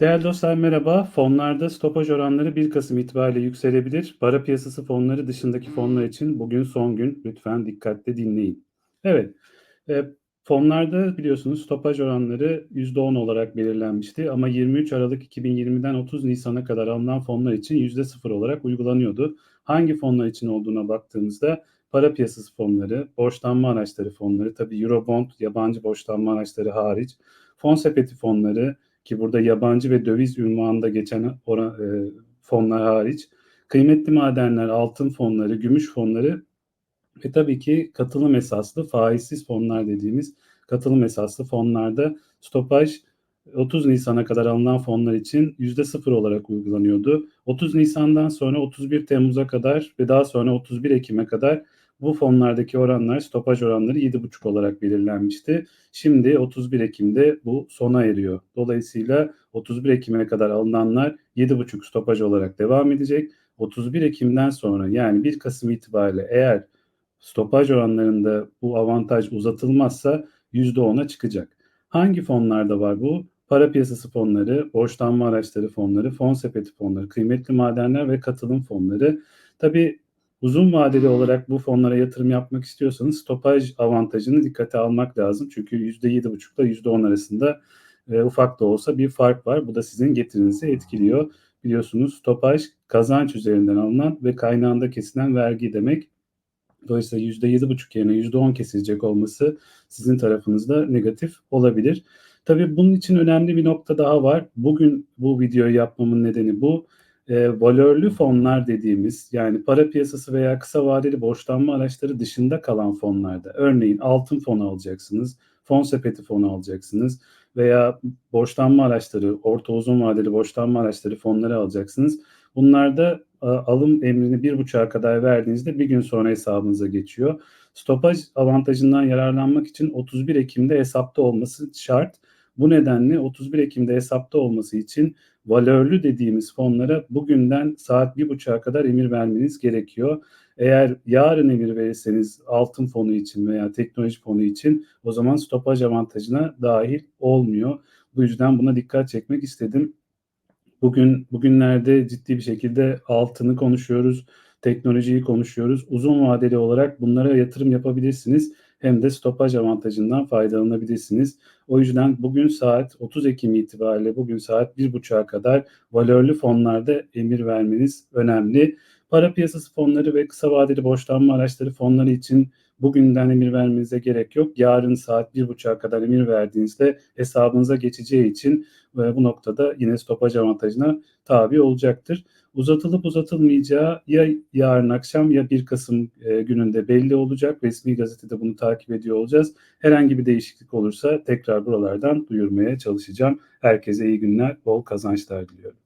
Değerli dostlar merhaba. Fonlarda stopaj oranları 1 Kasım itibariyle yükselebilir. Para piyasası fonları dışındaki fonlar için bugün son gün. Lütfen dikkatle dinleyin. Evet, e, fonlarda biliyorsunuz stopaj oranları %10 olarak belirlenmişti ama 23 Aralık 2020'den 30 Nisan'a kadar alınan fonlar için %0 olarak uygulanıyordu. Hangi fonlar için olduğuna baktığımızda para piyasası fonları, borçlanma araçları fonları, tabii Eurobond, yabancı borçlanma araçları hariç, fon sepeti fonları, ki burada yabancı ve döviz ünvanında geçen oran, e, fonlar hariç kıymetli madenler, altın fonları, gümüş fonları ve tabii ki katılım esaslı faizsiz fonlar dediğimiz katılım esaslı fonlarda stopaj 30 Nisan'a kadar alınan fonlar için %0 olarak uygulanıyordu. 30 Nisan'dan sonra 31 Temmuz'a kadar ve daha sonra 31 Ekim'e kadar bu fonlardaki oranlar, stopaj oranları 7,5 olarak belirlenmişti. Şimdi 31 Ekim'de bu sona eriyor. Dolayısıyla 31 Ekim'e kadar alınanlar 7,5 stopaj olarak devam edecek. 31 Ekim'den sonra yani 1 Kasım itibariyle eğer stopaj oranlarında bu avantaj uzatılmazsa %10'a çıkacak. Hangi fonlarda var bu? Para piyasası fonları, borçlanma araçları fonları, fon sepeti fonları, kıymetli madenler ve katılım fonları. Tabii uzun vadeli olarak bu fonlara yatırım yapmak istiyorsanız stopaj avantajını dikkate almak lazım. Çünkü %7,5 ile %10 arasında e, ufak da olsa bir fark var. Bu da sizin getirinizi etkiliyor. Biliyorsunuz stopaj kazanç üzerinden alınan ve kaynağında kesilen vergi demek. Dolayısıyla %7,5 yerine %10 kesilecek olması sizin tarafınızda negatif olabilir. Tabii bunun için önemli bir nokta daha var. Bugün bu videoyu yapmamın nedeni bu e, valörlü fonlar dediğimiz yani para piyasası veya kısa vadeli borçlanma araçları dışında kalan fonlarda örneğin altın fonu alacaksınız, fon sepeti fonu alacaksınız veya borçlanma araçları, orta uzun vadeli borçlanma araçları fonları alacaksınız. Bunlarda a, alım emrini bir buçuğa kadar verdiğinizde bir gün sonra hesabınıza geçiyor. Stopaj avantajından yararlanmak için 31 Ekim'de hesapta olması şart. Bu nedenle 31 Ekim'de hesapta olması için valörlü dediğimiz fonlara bugünden saat bir buçuğa kadar emir vermeniz gerekiyor. Eğer yarın emir verirseniz altın fonu için veya teknoloji fonu için o zaman stopaj avantajına dahil olmuyor. Bu yüzden buna dikkat çekmek istedim. Bugün bugünlerde ciddi bir şekilde altını konuşuyoruz, teknolojiyi konuşuyoruz. Uzun vadeli olarak bunlara yatırım yapabilirsiniz hem de stopaj avantajından faydalanabilirsiniz. O yüzden bugün saat 30 Ekim itibariyle bugün saat 1.30'a kadar valörlü fonlarda emir vermeniz önemli. Para piyasası fonları ve kısa vadeli borçlanma araçları fonları için bugünden emir vermenize gerek yok. Yarın saat 1.30'a kadar emir verdiğinizde hesabınıza geçeceği için ve bu noktada yine stopaj avantajına tabi olacaktır. Uzatılıp uzatılmayacağı ya yarın akşam ya 1 Kasım e, gününde belli olacak. Resmi gazetede bunu takip ediyor olacağız. Herhangi bir değişiklik olursa tekrar buralardan duyurmaya çalışacağım. Herkese iyi günler, bol kazançlar diliyorum.